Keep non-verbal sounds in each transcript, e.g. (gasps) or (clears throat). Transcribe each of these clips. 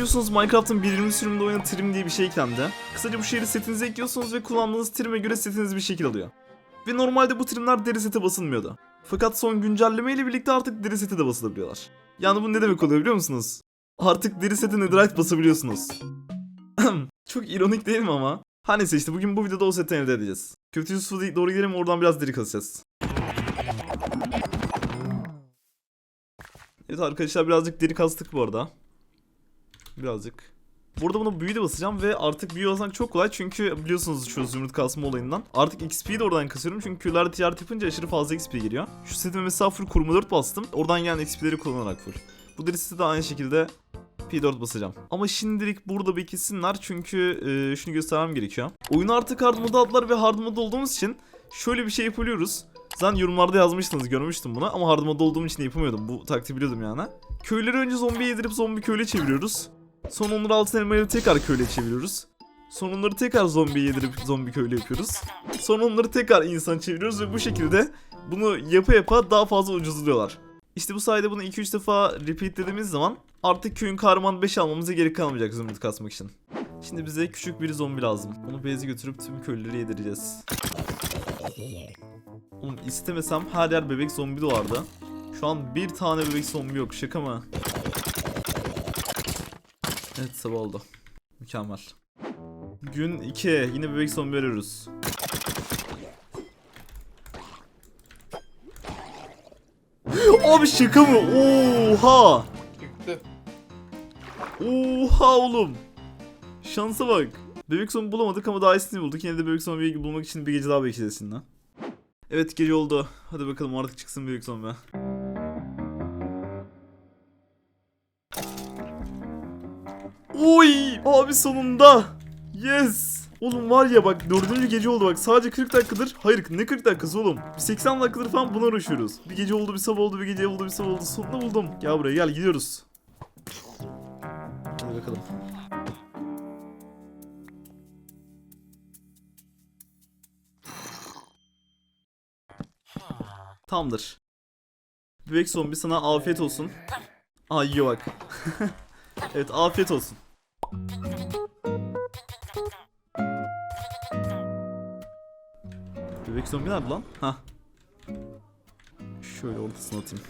Biliyorsunuz Minecraft'ın 1.20 sürümünde oyuna trim diye bir şey eklendi. Kısaca bu şehri setinize ekliyorsunuz ve kullandığınız trime göre setiniz bir şekil alıyor. Ve normalde bu trimler deri sete basılmıyordu. Fakat son güncelleme ile birlikte artık deri sete de basılabiliyorlar. Yani bu ne demek oluyor biliyor musunuz? Artık deri sete netherite basabiliyorsunuz. (clears throat) Çok ironik değil mi ama? Her neyse işte bugün bu videoda o setten elde edeceğiz. Köfte Yusuf'a doğru gidelim oradan biraz deri kazacağız. Evet arkadaşlar birazcık deri kastık bu arada. Birazcık. Burada bunu büyü de basacağım ve artık büyü basmak çok kolay çünkü biliyorsunuz şu zümrüt kasma olayından. Artık XP'yi de oradan kasıyorum çünkü Q'larda ticaret yapınca aşırı fazla XP geliyor. Şu setime mesela full kurma 4 bastım. Oradan gelen XP'leri kullanarak full. Bu deri seti de aynı şekilde P4 basacağım. Ama şimdilik burada beklesinler çünkü e, şunu göstermem gerekiyor. Oyunu artık hard moda aldılar ve hard moda olduğumuz için şöyle bir şey yapabiliyoruz. Zaten yorumlarda yazmıştınız görmüştüm bunu ama hard moda olduğum için yapamıyordum. Bu taktiği biliyordum yani. Köyleri önce zombi yedirip zombi köyle çeviriyoruz. Sonra onları altın elmayla tekrar köyle çeviriyoruz. Sonra onları tekrar zombi yedirip zombi köyle yapıyoruz. Sonra onları tekrar insan çeviriyoruz ve bu şekilde bunu yapa yapa daha fazla ucuzluyorlar. İşte bu sayede bunu 2-3 defa repeat dediğimiz zaman artık köyün kahraman 5 almamıza gerek kalmayacak zümrüt kasmak için. Şimdi bize küçük bir zombi lazım. Onu beyze götürüp tüm köylüleri yedireceğiz. Oğlum istemesem her yer bebek zombi doğardı. Şu an bir tane bebek zombi yok şaka mı? Evet sabah oldu. Mükemmel. Gün 2 yine bebek zombi arıyoruz. (gasps) Abi şaka mı? Oha! Çıktı. Oha oğlum. Şansa bak. Bebek zombi bulamadık ama daha iyisini bulduk. Yine de bebek zombiyi bulmak için bir gece daha bekleyeceğiz lan. Evet gece oldu. Hadi bakalım artık çıksın bebek zombi. Oy! Abi sonunda! Yes! Oğlum var ya bak dördüncü gece oldu bak. Sadece 40 dakikadır. Hayır ne 40 dakikası oğlum? Bir 80 dakikadır falan buna uğraşıyoruz. Bir gece oldu bir sabah oldu bir gece oldu bir sabah oldu. Sonunda buldum. Gel buraya gel gidiyoruz. Hadi bakalım. Tamamdır. Bebek zombi sana afiyet olsun. Aa yiyor bak. (laughs) Evet afiyet olsun Bebek zombi nerede lan? Hah. Şöyle ortasına atayım.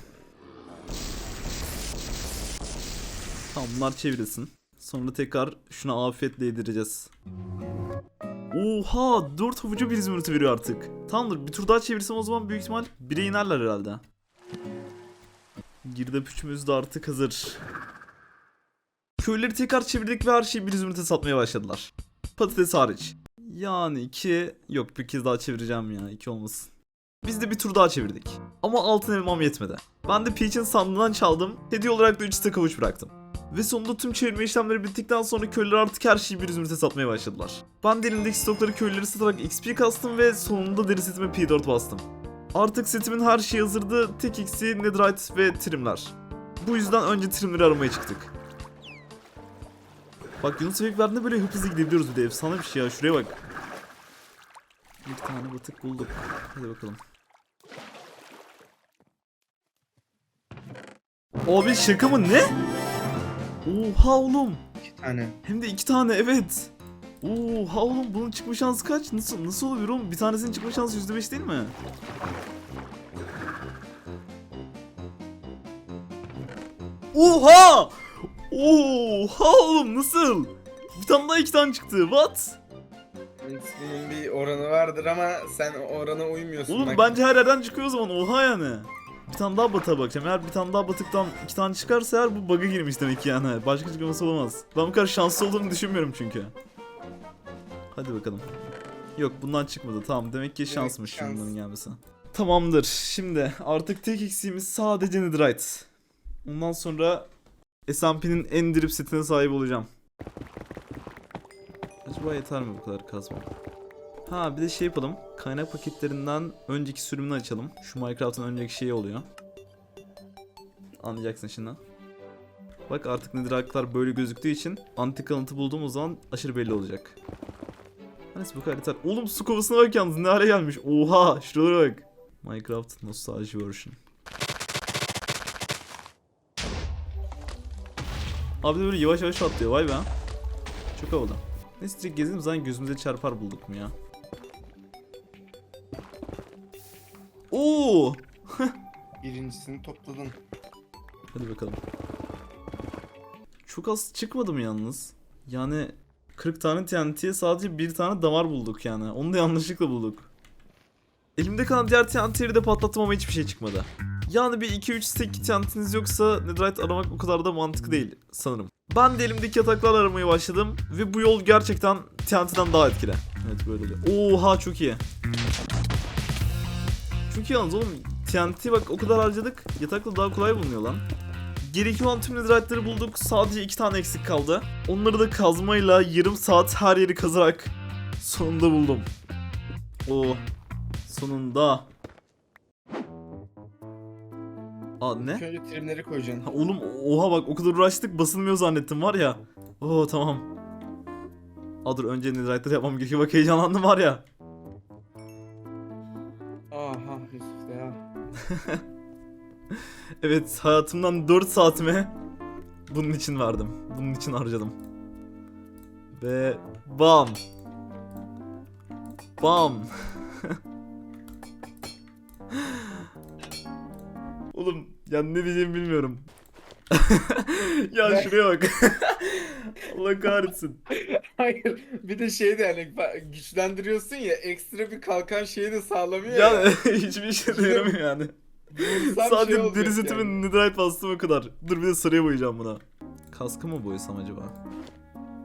Tamam bunlar çevrilsin. Sonra tekrar şuna afiyetle yedireceğiz. Oha 4 havucu bir zümrütü veriyor artık. Tamamdır bir tur daha çevirsem o zaman büyük ihtimal 1'e inerler herhalde. Girdap üçümüz de artık hazır. Köyleri tekrar çevirdik ve her şeyi bir zümrüte satmaya başladılar. Patates hariç. Yani iki yok bir kez daha çevireceğim ya iki olmasın. Biz de bir tur daha çevirdik. Ama altın elmam yetmedi. Ben de Peach'in sandığından çaldım. Hediye olarak da 3 stack havuç bıraktım. Ve sonunda tüm çevirme işlemleri bittikten sonra köylüler artık her şeyi bir zümrüte satmaya başladılar. Ben de elimdeki stokları köylüleri satarak XP kastım ve sonunda deri setime P4 bastım. Artık setimin her şeyi hazırdı. Tek eksiği netherite ve trimler. Bu yüzden önce trimleri aramaya çıktık. Bak Yunus Efek verdiğinde böyle hızlı gidebiliyoruz bir de efsane bir şey ya şuraya bak. Bir tane batık bulduk. Hadi bakalım. Abi şaka mı ne? Oha oğlum. İki tane. Hem de iki tane evet. Oha oğlum bunun çıkma şansı kaç? Nasıl nasıl oluyor oğlum? Bir tanesinin çıkma şansı %5 değil mi? Oha! Oha oğlum nasıl? Bir tane daha iki tane çıktı. What? Oranı vardır ama sen orana uymuyorsun. Oğlum Bak, bence her yerden çıkıyor o zaman. Oha yani. Bir tane daha batığa bakacağım. Eğer bir tane daha batıktan iki tane çıkarsa eğer bu bug'a girmiş demek ki yani. Başka çıkması olamaz. Ben bu kadar şanslı olduğumu düşünmüyorum çünkü. Hadi bakalım. Yok bundan çıkmadı. Tamam demek ki şansmış şans. bunların gelmesi. Tamamdır. Şimdi artık tek eksiğimiz sadece Netherite. Ondan sonra S&P'nin en drip setine sahip olacağım. Acaba yeter mi bu kadar kazma? Ha bir de şey yapalım. Kaynak paketlerinden önceki sürümünü açalım. Şu Minecraft'ın önceki şeyi oluyor. Anlayacaksın şimdi. Bak artık netherite'lar böyle gözüktüğü için antik kalıntı bulduğumuz zaman aşırı belli olacak. Neyse bu kadar yeter. Oğlum su kovasına bak yalnız ne hale gelmiş. Oha şuralara bak. Minecraft Nostalji version. Abi de böyle yavaş yavaş atlıyor vay be. Çok havalı. Neyse direkt gezelim zaten gözümüze çarpar bulduk mu ya. Oo! (laughs) Birincisini topladın. Hadi bakalım. Çok az çıkmadı mı yalnız? Yani 40 tane TNT'ye sadece bir tane damar bulduk yani. Onu da yanlışlıkla bulduk. Elimde kalan diğer TNT'leri de patlattım ama hiçbir şey çıkmadı. Yani bir 2-3 stack TNT'niz yoksa Netherite aramak o kadar da mantıklı değil sanırım. Ben de elimdeki yataklarla aramaya başladım ve bu yol gerçekten TNT'den daha etkili. Evet böyle de. Oha çok iyi. İyi yalnız oğlum. TNT bak o kadar harcadık. Yatakla daha kolay bulunuyor lan. Gerekli olan tüm netherite'leri bulduk. Sadece iki tane eksik kaldı. Onları da kazmayla yarım saat her yeri kazarak sonunda buldum. O sonunda. Aa ne? İlk önce trimleri koyacaksın. Ha, oğlum oha bak o kadar uğraştık basılmıyor zannettim var ya. Oo tamam. Aa dur önce netherite'leri yapmam gerekiyor bak heyecanlandım var ya. Yusuf ya. (laughs) Evet hayatımdan 4 saatimi bunun için verdim. Bunun için harcadım. Ve bam. Bam. (laughs) Oğlum ya ne diyeceğimi bilmiyorum. (laughs) ya şuraya bak. Allah kahretsin. Hayır bir de şey de yani ba- güçlendiriyorsun ya ekstra bir kalkan şeyi de sağlamıyor Ya ya. (laughs) hiçbir işe yaramıyor yani. Vursam Sadece şey olacak deri setimin yani. netherite bastım o kadar. Dur bir de sarıya boyayacağım buna. Kaskı mı boyasam acaba?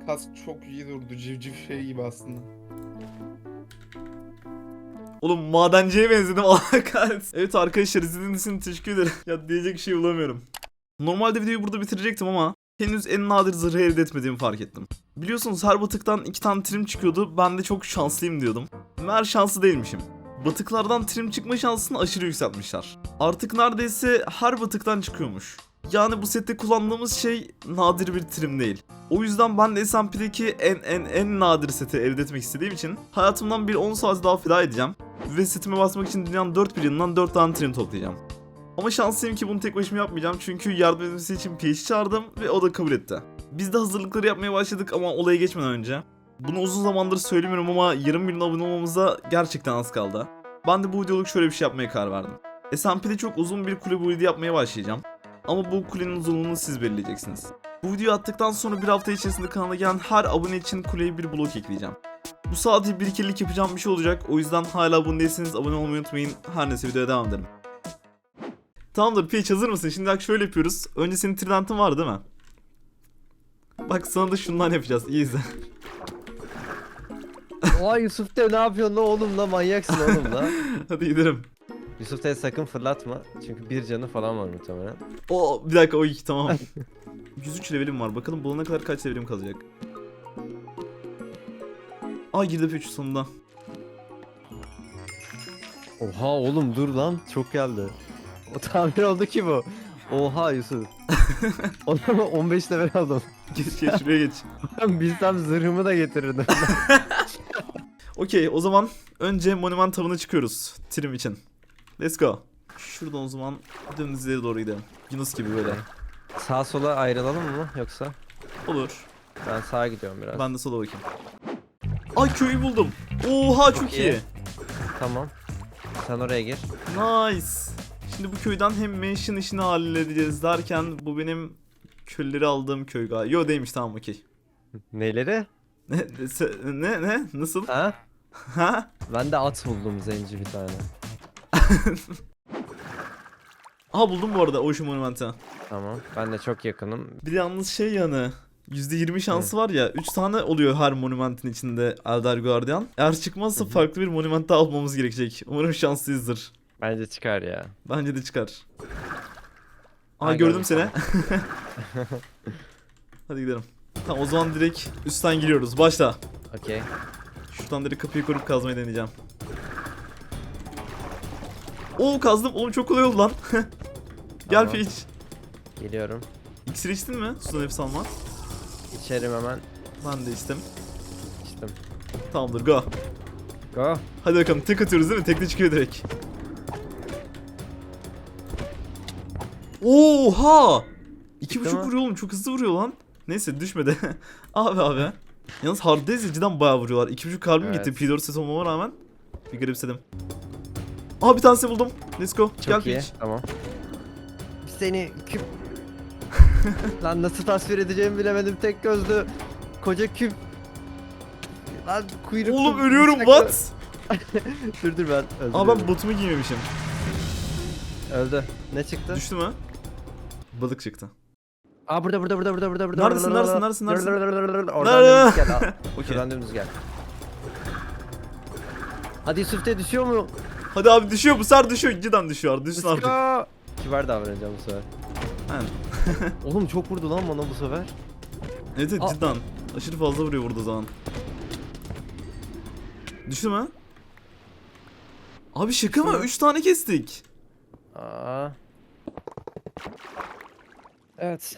Kask çok iyi durdu civciv şey gibi aslında. Oğlum madenciye benzedim (laughs) Allah kahretsin. Evet arkadaşlar izlediğiniz için teşekkür ederim. ya diyecek şey bulamıyorum. Normalde videoyu burada bitirecektim ama henüz en nadir zırhı elde etmediğimi fark ettim. Biliyorsunuz her batıktan iki tane trim çıkıyordu. Ben de çok şanslıyım diyordum. Meğer şanslı değilmişim. Batıklardan trim çıkma şansını aşırı yükseltmişler. Artık neredeyse her batıktan çıkıyormuş. Yani bu sette kullandığımız şey nadir bir trim değil. O yüzden ben de SMP'deki en en en nadir seti elde etmek istediğim için hayatımdan bir 10 saat daha feda edeceğim. Ve setime basmak için dünyanın dört bir yanından 4 tane trim toplayacağım. Ama şanslıyım ki bunu tek başıma yapmayacağım çünkü yardım etmesi için PH çağırdım ve o da kabul etti. Biz de hazırlıkları yapmaya başladık ama olaya geçmeden önce. Bunu uzun zamandır söylemiyorum ama yarım milyon abone olmamıza gerçekten az kaldı. Ben de bu videoluk şöyle bir şey yapmaya karar verdim. SMP'de çok uzun bir kule build'i yapmaya başlayacağım. Ama bu kulenin uzunluğunu siz belirleyeceksiniz. Bu videoyu attıktan sonra bir hafta içerisinde kanala gelen her abone için kuleye bir blok ekleyeceğim. Bu sadece bir ikilik yapacağım bir şey olacak. O yüzden hala abone değilseniz abone olmayı unutmayın. Her neyse videoya devam edelim. Tamamdır Peach hazır mısın? Şimdi bak şöyle yapıyoruz. Önce senin tridentin var değil mi? Bak sana da şundan yapacağız. İyi izle. (laughs) Oha Yusuf de ne yapıyorsun la oğlum la manyaksın oğlum la. (laughs) Hadi gidelim. Yusuf de sakın fırlatma. Çünkü bir canı falan var muhtemelen. O bir dakika o iki tamam. (laughs) 103 levelim var. Bakalım bulana kadar kaç levelim kalacak. Ay girdi Peach sonunda. Oha oğlum dur lan çok geldi. O tamir oldu ki bu. Oha Yusuf. (laughs) Onu 15 level aldım. Geç geç şuraya geç. Bilsem zırhımı da getirirdim. (laughs) Okey o zaman önce monument tavına çıkıyoruz. Trim için. Let's go. Şuradan o zaman dümdüz ileri doğru gidelim. Yunus gibi böyle. Sağ sola ayrılalım mı yoksa? Olur. Ben sağa gidiyorum biraz. Ben de sola bakayım. Ay köyü buldum. Oha çok iyi. Tamam. Sen oraya gir. Nice. Şimdi bu köyden hem mansion işini halledeceğiz derken bu benim külleri aldığım köy galiba. Yo değilmiş tamam okey. Neleri? Ne, ne ne nasıl? Ha? Ha? Ben de at buldum zenci bir tane. (laughs) Aha buldum bu arada Ocean Monument'ı. Tamam. Ben de çok yakınım. Bir de yalnız şey yani %20 şansı var ya 3 tane oluyor her monumentin içinde Elder Guardian. Eğer çıkmazsa Hı hı. farklı bir monument daha almamız gerekecek. Umarım şanslıyızdır. Bence çıkar ya. Bence de çıkar. Aa Ha, gördüm gördüm, seni. (laughs) Hadi gidelim. Tamam o zaman direkt üstten giriyoruz. Başla. Okey. Şuradan direkt kapıyı kurup kazmayı deneyeceğim. Oo kazdım. Oğlum çok kolay oldu lan. (laughs) Gel Tamam. Peach. Geliyorum. İksir içtin mi? Sudan nefes alma. İçerim hemen. Ben de içtim. İçtim. Tamamdır go. Go. Hadi bakalım tek atıyoruz değil mi? Tekli çıkıyor direkt. Oha! İki Çıktı buçuk mı? vuruyor oğlum çok hızlı vuruyor lan. Neyse düşmedi. (laughs) abi abi. Yalnız Hard'deyiz ya cidden bayağı vuruyorlar. 2.5 kalbim Evet. gitti P4 ses olmama rağmen. Bir garipsedim. Aa bir tanesi buldum. Let's go. Çok Gel iyi. Peach. Tamam. Seni küp... (laughs) Lan nasıl tasvir edeceğimi bilemedim tek gözlü. Koca küp. Lan kuyruk. Oğlum ölüyorum what? (laughs) dur dur ben. Aa ben botumu giymemişim. Öldü. Ne çıktı? Düştü mü? Balık çıktı. Aa burada burada burada burada burada burada. Neredesin, neredesin, neredesin, neredesin? Oradan dümdüz gel. (laughs) Okey. Şuradan dümdüz gel. Hadi Yusuf de düşüyor mu? Hadi abi düşüyor bu sefer düşüyor. Cidden düşüyor. Düşsün artık. go. Kibar davranacağım bu sefer. Aynen. (laughs) Oğlum çok vurdu lan bana bu sefer. Evet evet Aa. cidden. Aşırı fazla vuruyor burada zaman. Düştü mü? Abi şaka mı? Düştü mü? 3 tane kestik. Aa. Evet.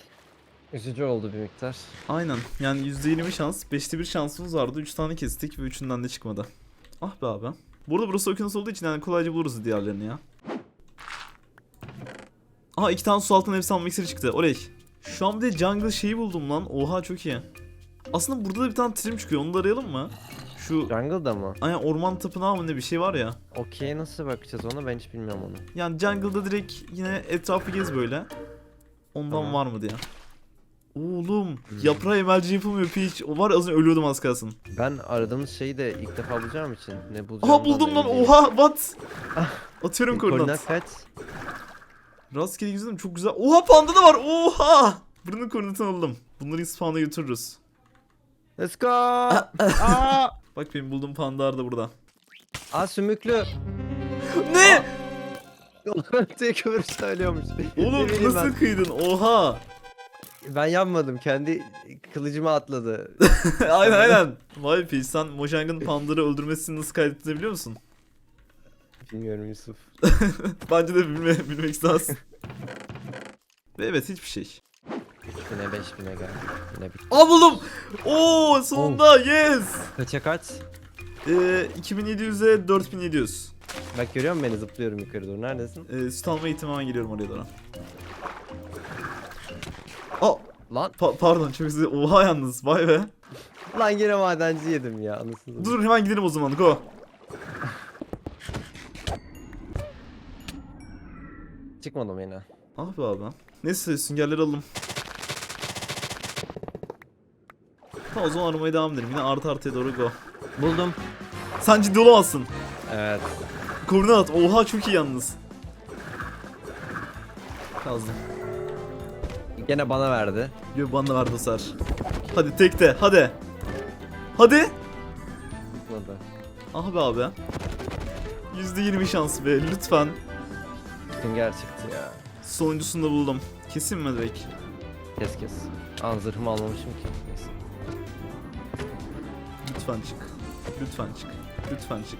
Üzücü oldu bir miktar. Aynen. Yani %20 şans. 5'te 1 şansımız vardı. 3 tane kestik ve 3'ünden de çıkmadı. Ah be abi. Burada burası okyanus olduğu için yani kolayca buluruz diğerlerini ya. Aha iki tane su altından efsane mikseri çıktı. Oley. Şu an bir de jungle şeyi buldum lan. Oha çok iyi. Aslında burada da bir tane trim çıkıyor. Onu da arayalım mı? Şu Jungle'da mı? Aynen orman tapınağı mı ne bir şey var ya. Okey nasıl bakacağız ona ben hiç bilmiyorum onu. Yani jungle'da direkt yine etrafı gez böyle. Ondan Tamam. var mı diye. Oğlum yaprağı emelci yapılmıyor Peach. O var ya az önce ölüyordum az kalsın. Ben aradığımız şeyi de ilk defa bulacağım için ne bulacağım Aha buldum lan oha what? Atıyorum koordinat. Koordinat kaç? Rastgele güzelim çok güzel. Oha panda da var oha. Buranın koordinatını aldım. Bunları spawn'a götürürüz. Let's go! (laughs) Aa! Bak benim bulduğum pandalar da burada. Aa sümüklü. Ne? (laughs) Tek ömür söylüyormuş. Oğlum bileyim nasıl kıydın oha. Ben. ben yanmadım kendi kılıcıma atladı. (laughs) aynen aynen. Vay Peach sen Mojang'ın pandaları öldürmesini nasıl kaydettiğini biliyor musun? Bilmiyorum Yusuf. (laughs) Bence de bilme, bilmek istemezsin. Ve evet hiçbir şey. 3000'e 5000'e geldi. Yine bitti. Aa buldum. Oo sonunda yes. Kaça kaç? Ee, 2700'e 4700. Bak görüyor musun beni zıplıyorum yukarı doğru. Neredesin? Ee, süt alma eğitimi geliyorum oraya doğru. Aa Lan. pa- pardon çok dilerim. Oha yalnız vay be. Lan yine madenci yedim ya. Anasını satayım. Dur hemen gidelim o zaman go. Çıkmadım yine. Ah be abi. Neyse süngerleri alalım. Tamam o zaman aramaya devam edelim. Yine artı artıya doğru go. Buldum. Sen ciddi olamazsın. Evet. Koordinat. Oha çok iyi yalnız. Kazdım. Gene bana verdi. Yo bana verdi sefer. Hadi tekte hadi. Hadi. Tutmadı. Ah be abi. %20 şans be lütfen. Sünger çıktı ya. Sonuncusunu da buldum. Kesin mi direkt? Kes kes. An zırhımı almamışım ki. Neyse. Lütfen çık. Lütfen çık. Lütfen çık.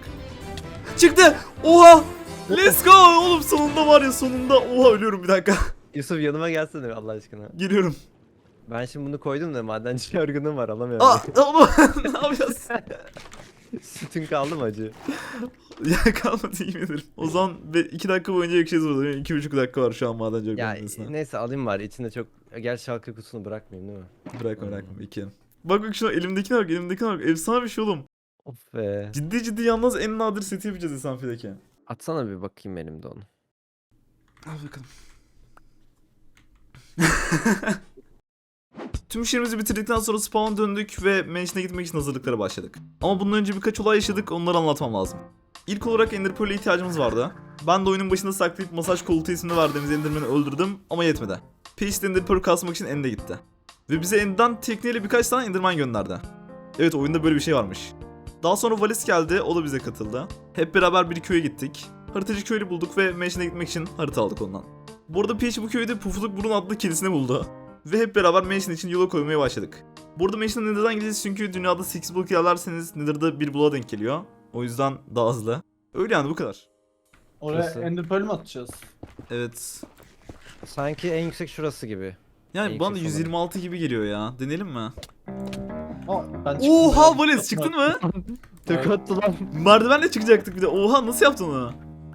Çıktı! Oha! Let's go! Oğlum sonunda var ya sonunda. Oha ölüyorum bir dakika. (laughs) Yusuf yanıma gelsene Allah aşkına. Geliyorum. Ben şimdi bunu koydum da madenci (laughs) yorgunum var alamıyorum. Aa, (laughs) oğlum ne yapacağız? Sütün kaldı mı acı? ya kalmadı yemin ederim. O zaman 2 dakika boyunca yakacağız burada. 2,5 dakika var şu an madenci Ya organizasyonuna. neyse alayım bari içinde çok... Gel şalkı kutusunu bırakmayayım değil mi? Bırakma bırakma iki. Bak bak şuna elimdekine bak elimdekine bak. Efsane bir şey oğlum. Of be. Ciddi ciddi yalnız en nadir seti yapacağız SMP'deki. Atsana bir bakayım elimde onu. Al bakalım. (laughs) Tüm işlerimizi bitirdikten sonra spawn'a döndük ve mansion'a gitmek için hazırlıklara başladık. Ama bundan önce birkaç olay yaşadık onları anlatmam lazım. İlk olarak Ender Pearl'e ihtiyacımız vardı. Ben de oyunun başında saklayıp masaj koltuğu ismini verdiğimiz Enderman'i öldürdüm ama yetmedi. Peach de Ender Pearl kasmak için End'e gitti. Ve bize End'den tekneyle birkaç tane Enderman gönderdi. Evet oyunda böyle bir şey varmış. Daha sonra Valis geldi, o da bize katıldı. Hep beraber bir köye gittik. Haritacı köylü bulduk ve Mansion'a gitmek için harita aldık ondan. Bu arada Peach bu köyde Pufuduk Burun adlı kedisini buldu. Ve hep beraber Mansion için yola koymaya başladık. Burada Mansion'a neden gideceğiz çünkü dünyada 8 block ilerlerseniz Nether'da bir bloğa denk geliyor. O yüzden daha hızlı. Öyle yani bu kadar. Oraya Nasıl? Ender Pearl mi atacağız? Evet. Sanki en yüksek şurası gibi. Yani İyi bana kız olarak. 126 gibi geliyor ya. Deneyelim mi? Aa, ben çıktım Oha ya. Valis çıktın mı? (laughs) Tek attı lan. Merdivenle çıkacaktık bir de. Oha nasıl yaptın onu?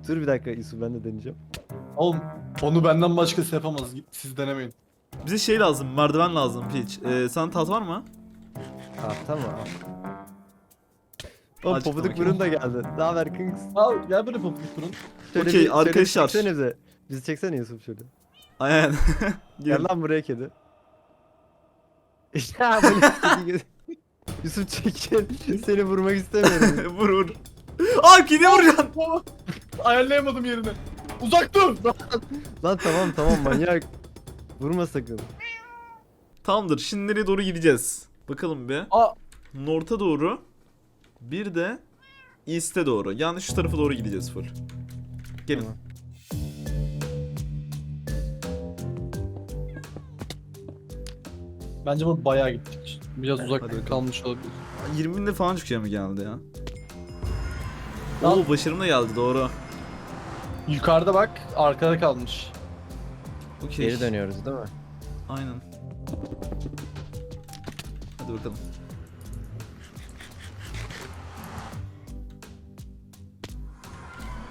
Dur bir dakika Yusuf ben de deneyeceğim. Oğlum onu benden başkası yapamaz. Siz denemeyin. Bize şey lazım, merdiven lazım Peach. Ee, sen tat var mı? Ha tamam. O Azıcık pofuduk bakayım. burun da geldi. Ne haber Kings? Al gel böyle kurun. Şöyle Okey, bir- şöyle bir arkadaşlar. çeksene bize. Bizi çeksene Yusuf şöyle. Aynen. (laughs) Gel Gel. lan buraya kedi. (laughs) Ya bu ne kedi. Yusuf çekil. Seni vurmak istemiyorum. (laughs) vur vur. Aa kedi vuracaksın. Ayarlayamadım yerini. Uzak dur. (laughs) lan tamam tamam manyak. Vurma sakın. Tamamdır. Şimdi nereye doğru gideceğiz? Bakalım bir. Aa North'a doğru. Bir de East'e doğru. Yani şu tarafa doğru gideceğiz full. Gelin. Tamam. Bence bu bayağı gittik. Biraz Hadi uzak kalmış olabilir. 20 binde falan çıkıyor mu geldi ya? Lan- Oo başarım da geldi doğru. Yukarıda bak arkada kalmış. Okey. Geri dönüyoruz değil mi? Aynen. Hadi bakalım.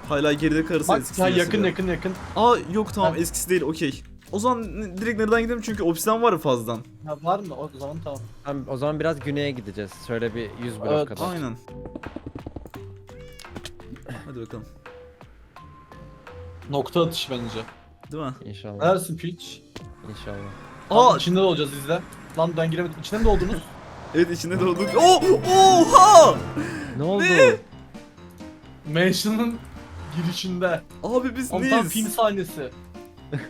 Hala geride kalırsa Bak eskisi ya yakın yakın yakın. Aa yok tamam Ha. eskisi değil okey. O zaman direkt nereden gidelim çünkü obsidian var ya fazladan. Ha, var mı? O zaman tamam. Tamam, o zaman biraz güneye gideceğiz. Şöyle bir 100 blok Evet, kadar. Aynen. Hadi bakalım. Nokta atışı bence. Değil mi? İnşallah. Neredesin Peach? İnşallah. Aa Aa içinde de olacağız izle. Lan ben giremedim. İçine mi doldunuz? (laughs) evet içinde de olduk. Oo! Oha! Ne oldu? Ne? Mansion'ın girişinde. Abi biz tam neyiz? film sahnesi. (laughs)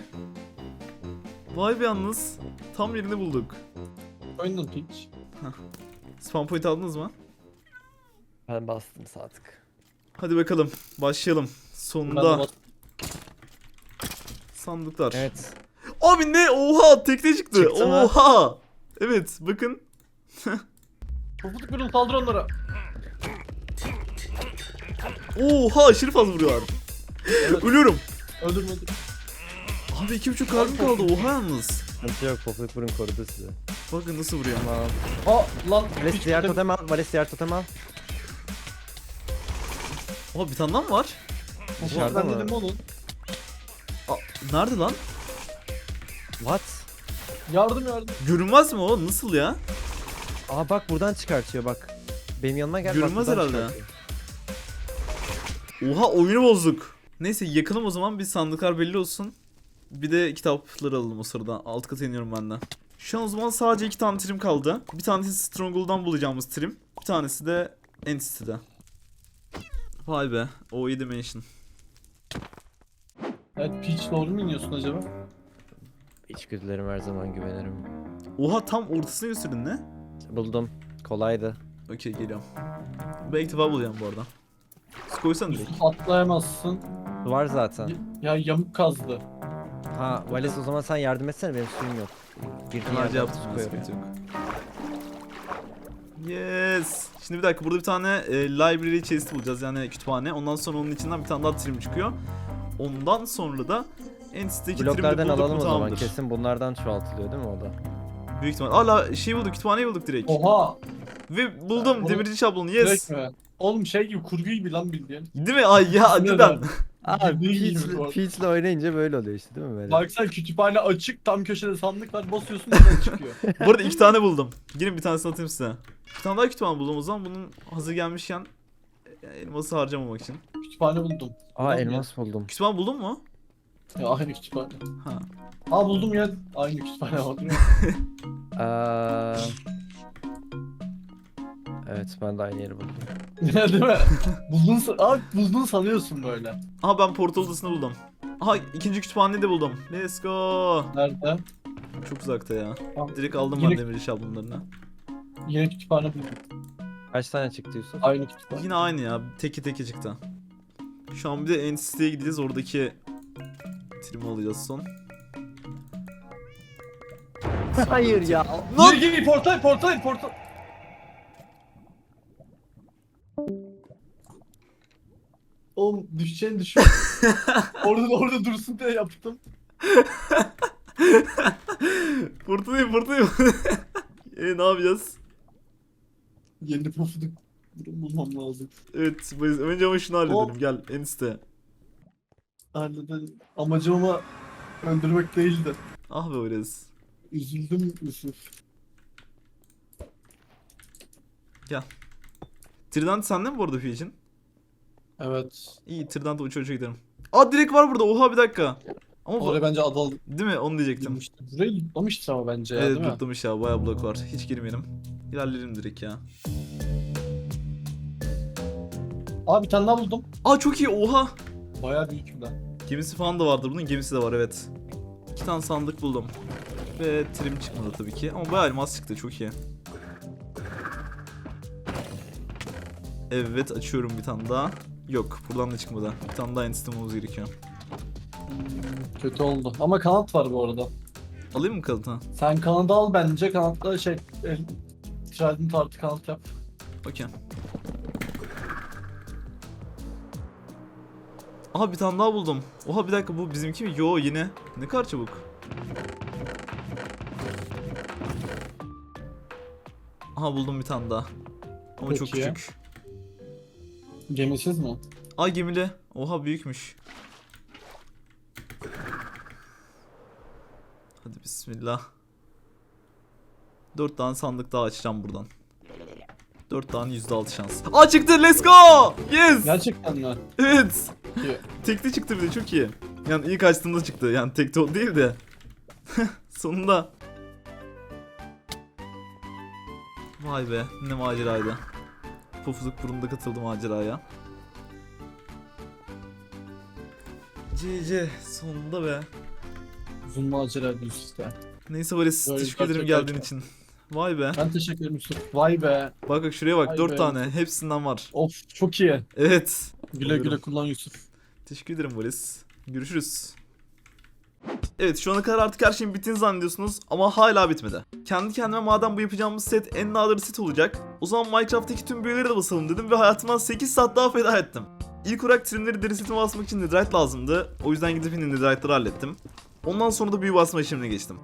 Vay be yalnız. Tam yerini bulduk. Oynadın Peach. (laughs) Spam point aldınız mı? Ben bastım saatlik. Hadi bakalım. Başlayalım. Sonunda sandıklar. Evet. Abi ne? Oha tekne çıktı. Çıktı mı? Oha. Evet bakın. (laughs) Pofuduk bölüm saldır onlara. Oha aşırı fazla vuruyorlar. Evet. Ölüyorum. Öldürme öldür. Abi iki buçuk kalbim kaldı. Oha yalnız. Sıkıntı yok. Pofuduk burun korudu sizi. Bakın nasıl vuruyor. Tamam. Aa lan. Vales diğer totem- al. Vales diğer totem al. Oha bir tane daha mı var? Dışarıda ben mı? dedim oğlum. Aa, nerede lan? What? Yardım yardım. Görünmez mi o? Nasıl ya? Aa bak buradan çıkartıyor bak. Benim yanıma gel. bak, Görünmez buradan herhalde. çıkartıyor. Oha oyunu bozduk. Neyse yakalım o zaman bir sandıklar belli olsun. Bir de kitapları alalım o sırada. Alt kata iniyorum ben de. Şu an o zaman sadece iki tane trim kaldı. Bir tanesi Stronghold'dan bulacağımız trim. Bir tanesi de Entity'de. Vay be. O iyi dimension. Evet Peach doğru mu iniyorsun acaba? İçgüdülerim her zaman güvenirim. Oha tam ortasına gösterdin ne? Buldum. Kolaydı. Okey geliyorum. Ben ilk defa bulacağım bu arada. Su koysana direkt. Atlayamazsın. Var zaten. Ya yamuk kazdı. Ha Vales o zaman sen yardım etsene benim suyum yok. Girdiğin Enerji yerden yaptım su ben koyuyorum. sıkıntı yok. Yes. Şimdi bir dakika burada bir tane e, library chest bulacağız yani kütüphane. Ondan sonra onun içinden bir tane daha trim çıkıyor. Ondan sonra da Entity'deki trim'i Bloklardan bulduk alalım mu o zaman. tamamdır. Kesin bunlardan çoğaltılıyor değil mi o da? Büyük ihtimal. Hala şey bulduk kütüphaneyi bulduk direkt. Oha. Ve buldum Bunu- demirci şablonu yes. Direkt mi? Oğlum şey gibi kurgu gibi lan bildiğin. Değil mi? Ay ya Neden? cidden. Abi Bildiğin gibi bu Peach'le arada. Peach'le oynayınca böyle oluyor işte değil mi böyle? Baksana kütüphane açık tam köşede sandık var basıyorsun oradan çıkıyor. (laughs) Bu arada iki tane buldum. Gelin bir tanesini atayım size. Bir tane daha kütüphane buldum o zaman bunun hazır gelmişken e, elması harcamamak için. kütüphane buldum. Aa elmas buldum. Kütüphane buldun mu? Ya aynı kütüphane. Ha. Aa buldum ya. Aynı kütüphane var. Aa... (laughs) Evet ben de aynı yeri buldum. (laughs) Değil mi? Buldun, sa- Aa, buldun sanıyorsun böyle. Aha ben portal odasını buldum. Aha ikinci kütüphaneyi de buldum. Let's go. Nerede? Çok uzakta ya. Tamam. Direkt aldım Yine- ben demirci şablonlarını. Yine kütüphane buldum. Kaç tane çıktı Yusuf? Aynı kütüphane. Yine aynı ya. Teki teki çıktı. Şu an bir de Entity'ye gideceğiz. Oradaki trimi alacağız son. Hayır ya. Lan! Gir gir portal portal portal. Oğlum düşeceğini düşün. (laughs) orada orada dursun diye yaptım. Portadayım portadayım. e ne yapacağız? Yeni pofuduk bulmam lazım. Evet bu- önce ama şunu halledelim. Hop. Gel Entity. Halledelim. Amacım ama öldürmek değildi. Ah be Orez. Üzüldüm Yusuf. Trident sende mi bu arada Fusion? Evet. İyi Trident'e uça uça giderim. Aa direkt var burada. Oha bir dakika. Ama bu... Oraya bence adal Değil mi? Onu diyecektim. girmişti. Burayı yıklamıştır ama bence ya Evet değil mi? lootlamış ya. Bayağı blok var. Hiç girmeyelim. İlerleyelim direkt ya. Aa bir tane daha buldum. Aa çok iyi. Oha. Bayağı büyük bir de. Gemisi falan da vardır. Bunun gemisi de var evet. İki tane sandık buldum. Ve trim çıkmadı tabii ki. Ama bayağı elmas çıktı. Çok iyi. Evet açıyorum bir tane daha. Yok buradan da çıkmadı. Bir tane daha enstitümümüz gerekiyor. Hmm, kötü oldu. Ama kanat var bu arada. Alayım mı kanıtı? Sen kanadı al bence. Kanatla şey... El, Trident artı kanat yap. Okey. Aha bir tane daha buldum. Oha bir dakika bu bizimki mi? Yo yine. Ne kadar çabuk. Aha buldum bir tane daha. Ama çok Çok küçük. Gemisiz mi? Ay gemili. Oha büyükmüş. Hadi bismillah. Dört tane sandık daha açacağım buradan. Dört tane yüzde altı şans. Aa çıktı let's go! Yes! Gerçekten mi? Evet. İyi. Tekli çıktı bir de çok iyi. Yani ilk açtığımda çıktı. Yani tekli o değil de. (laughs) Sonunda. Vay be ne maceraydı. Pofuduk burunda katıldı maceraya. GG sonunda be. Uzun macera Yusuf be. Neyse Varis Böyle teşekkür ederim gerçekten geldiğin için. Vay be. Ben teşekkür ederim Yusuf. Vay be. Bak bak şuraya bak Vay 4 be. tane hepsinden var. Of çok iyi. Evet. Güle Buyurun. güle kullan Yusuf. Teşekkür ederim Valis. Görüşürüz. Evet şu ana kadar artık her şeyin bittiğini zannediyorsunuz ama hala bitmedi. Kendi kendime madem bu yapacağımız set en nadir set olacak. O zaman Minecraft'taki tüm büyüleri de basalım dedim ve hayatımdan 8 saat daha feda ettim. İlk olarak trimleri deri setime basmak için netherite lazımdı. O yüzden gidip yine netherite'ları hallettim. Ondan sonra da büyü basma işlemine geçtim.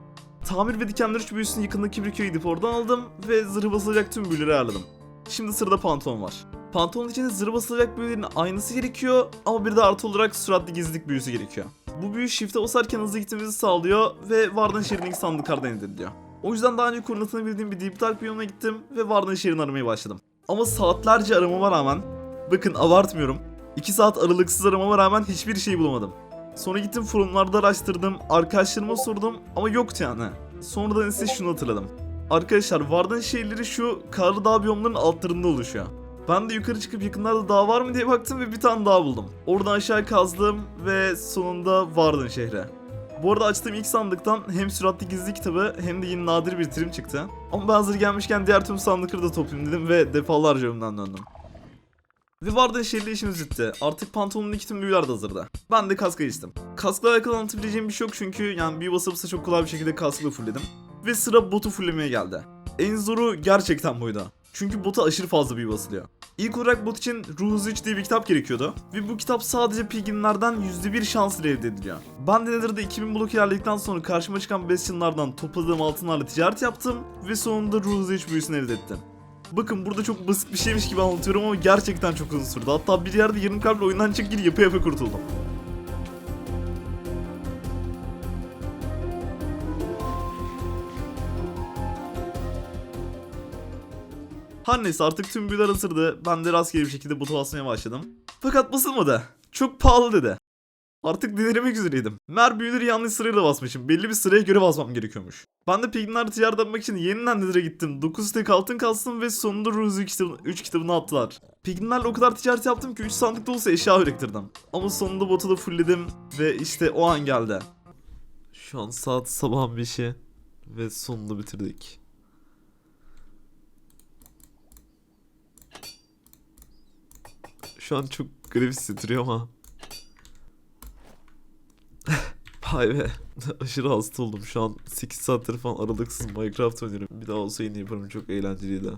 Tamir ve dikenler 3 büyüsünü yakındaki bir köye gidip oradan aldım ve zırhı basılacak tüm büyüleri ayarladım. Şimdi sırada pantolon var. Pantolonun içinde zırh basılacak büyülerin aynısı gerekiyor ama bir de artı olarak süratli gizlilik büyüsü gerekiyor. Bu büyü shift'e basarken hızlı gitmemizi sağlıyor ve Warden şehrindeki sandıklardan ediliyor. O yüzden daha önce koordinatını bildiğim bir Deep Dark biyomuna gittim ve Warden şehrini aramaya başladım. Ama saatlerce aramama rağmen, bakın abartmıyorum, 2 saat aralıksız aramama rağmen hiçbir şey bulamadım. Sonra gittim forumlarda araştırdım, arkadaşlarıma sordum ama yoktu yani. Sonradan ise şunu hatırladım. Arkadaşlar Warden şehirleri şu karlı dağ biyomlarının altlarında oluşuyor. Ben de yukarı çıkıp yakınlarda dağ var mı diye baktım ve bir tane dağ buldum. Oradan aşağı kazdım ve sonunda vardın şehre. Bu arada açtığım ilk sandıktan hem süratli gizli kitabı hem de yine nadir bir trim çıktı. Ama ben hazır gelmişken diğer tüm sandıkları da toplayayım dedim ve defalarca önümden döndüm. Ve Vardın şehirle işimiz bitti. Artık pantolonun iki tüm büyüler de hazırdı. Ben de kaska geçtim. Kaskla alakalı anlatabileceğim bir şey yok çünkü yani büyü basıpsa çok kolay bir şekilde kaskla fullledim. Ve sıra botu fulllemeye geldi. En zoru gerçekten buydu. Çünkü bota aşırı fazla büyü basılıyor. İlk olarak bot için Ruh Hızı 3 diye bir kitap gerekiyordu. Ve bu kitap sadece pilgrimlerden %1 şans ile elde ediliyor. Ben de Nether'da 2000 blok ilerledikten sonra karşıma çıkan Bastion'lardan topladığım altınlarla ticaret yaptım. Ve sonunda Ruh Hızı 3 büyüsünü elde ettim. Bakın burada çok basit bir şeymiş gibi anlatıyorum ama gerçekten çok uzun sürdü. Hatta bir yerde yarım kalple oyundan çık gir yapa yapa kurtuldum. Her neyse artık tüm büyüler hazırdı. Ben de rastgele bir şekilde bota basmaya başladım. Fakat basılmadı. Çok pahalı dedi. Artık delirmek üzereydim. Mer büyüleri yanlış sırayla basmışım. Belli bir sıraya göre basmam gerekiyormuş. Ben de Piglinler'de ticaret yapmak için yeniden Nether'a gittim. 9 tek altın kastım ve sonunda Ruzi kitabını, 3 kitabını attılar. Piglinlerle o kadar ticaret yaptım ki 3 sandık dolusu eşya biriktirdim. Ama sonunda botu da fullledim ve işte o an geldi. Şu an saat sabah 5'i ve sonunda bitirdik. Şu an çok garip hissettiriyor ama. (laughs) Vay be. (laughs) Aşırı hasta oldum. Şu an 8 saattir falan aralıksız Minecraft oynuyorum. Bir daha olsa yine yaparım. Çok eğlenceliydi.